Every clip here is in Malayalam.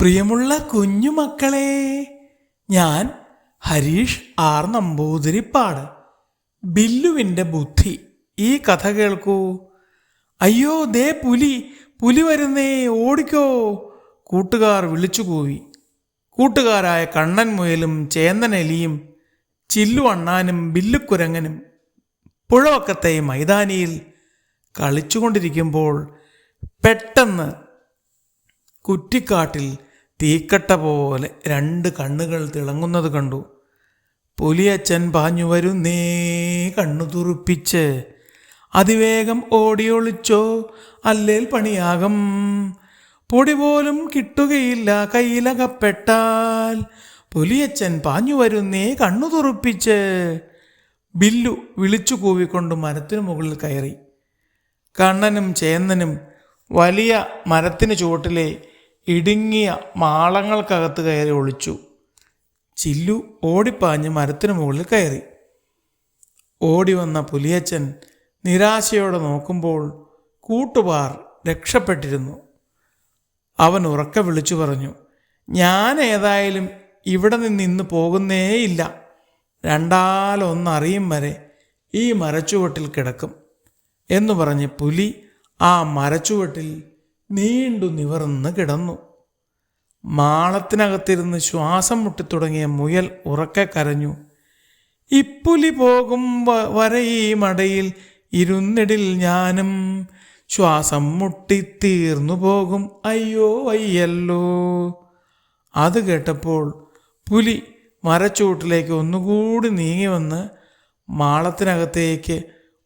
പ്രിയമുള്ള കുഞ്ഞുമക്കളെ ഞാൻ ഹരീഷ് ആർ നമ്പൂതിരിപ്പാട്. ബില്ലുവിന്റെ ബുദ്ധി ഈ കഥ കേൾക്കൂ. അയ്യോ ദേ പുലി പുലി വരുന്നേ ഓടിക്കോ. കൂട്ടുകാർ വിളിച്ചു കൂവി കൂട്ടുകാരായ കണ്ണൻ മുയലും ചേന്നനെലിയും ചില്ലു അണ്ണാനും ബില്ലുക്കുരങ്ങനും പുഴവക്കത്തെ മൈതാനിയിൽ കളിച്ചുകൊണ്ടിരിക്കുമ്പോൾ പെട്ടെന്ന് കുറ്റിക്കാട്ടിൽ തീക്കട്ട പോലെ രണ്ട് കണ്ണുകൾ തിളങ്ങുന്നത് കണ്ടു. പുലിയച്ഛൻ പാഞ്ഞു വരുന്നേ കണ്ണു തുറുപ്പിച്ച് അതിവേഗം ഓടിയൊളിച്ചോ അല്ലേൽ പണിയാകും. പൊടി പോലും കിട്ടുകയില്ല കയ്യിലകപ്പെട്ടാൽ പുലിയച്ഛൻ പാഞ്ഞു വരുന്നേ കണ്ണു തുറുപ്പിച്ച്. ബില്ലു വിളിച്ചു കൂവിക്കൊണ്ട് മരത്തിനു മുകളിൽ കയറി. കണ്ണനും ചേന്നനും വലിയ മരത്തിന് ചുവട്ടിലെ ഇടുങ്ങിയ മാളങ്ങൾക്കകത്ത് കയറി ഒളിച്ചു. ചില്ലു ഓടിപ്പാഞ്ഞ് മരത്തിനു മുകളിൽ കയറി. ഓടി വന്ന പുലിയച്ചൻ നിരാശയോടെ നോക്കുമ്പോൾ കൂട്ടുപാർ രക്ഷപ്പെട്ടിരുന്നു. അവൻ ഉറക്കെ വിളിച്ചു പറഞ്ഞു ഞാൻ ഏതായാലും ഇവിടെ നിന്ന് ഇന്ന് പോകുന്നേയില്ല. രണ്ടാലൊന്നറിയും വരെ ഈ മരച്ചുവട്ടിൽ കിടക്കും. എന്നു പറഞ്ഞ് പുലി ആ മരച്ചുവട്ടിൽ നീണ്ടു നിവർന്ന് കിടന്നു. മാളത്തിനകത്തിരുന്ന് ശ്വാസം മുട്ടിത്തുടങ്ങിയ മുയൽ ഉറക്കെ കരഞ്ഞു. ഇപ്പുലി പോകും വരെ ഈ മടയിൽ ഇരുന്നിടിൽ ഞാനും. ശ്വാസം മുട്ടിത്തീർന്നു പോകും അയ്യോ അയ്യല്ലോ അത് കേട്ടപ്പോൾ പുലി മരച്ചൂട്ടിലേക്ക് ഒന്നുകൂടി നീങ്ങി വന്ന് മാളത്തിനകത്തേക്ക്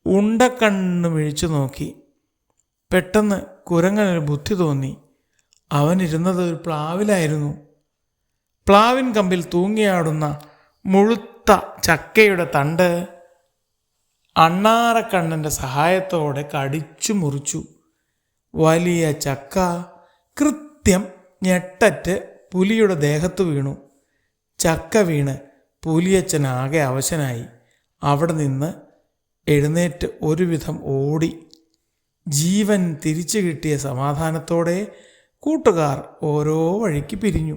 ഉണ്ടക്കണ്ണ് മിഴിച്ചു നോക്കി. പെട്ടെന്ന് കുരങ്ങനൊരു ബുദ്ധി തോന്നി. അവനിരുന്നത് ഒരു പ്ലാവിലായിരുന്നു. പ്ലാവിൻ കമ്പിൽ തൂങ്ങിയാടുന്ന മുഴുത്ത ചക്കയുടെ തണ്ട് അണ്ണാറക്കണ്ണന്റെ സഹായത്തോടെ കടിച്ചു മുറിച്ചു. വലിയ ചക്ക കൃത്യം ഞെട്ടറ്റ് പുലിയുടെ ദേഹത്ത് വീണു. ചക്ക വീണ് പുലിയച്ചനാകെ അവശനായി. അവിടെ നിന്ന് എഴുന്നേറ്റ് ഒരുവിധം ഓടി ജീവൻ തിരിച്ചു കിട്ടിയ സമാധാനത്തോടെ കൂട്ടുകാർ ഓരോ വഴിക്ക് പിരിഞ്ഞു.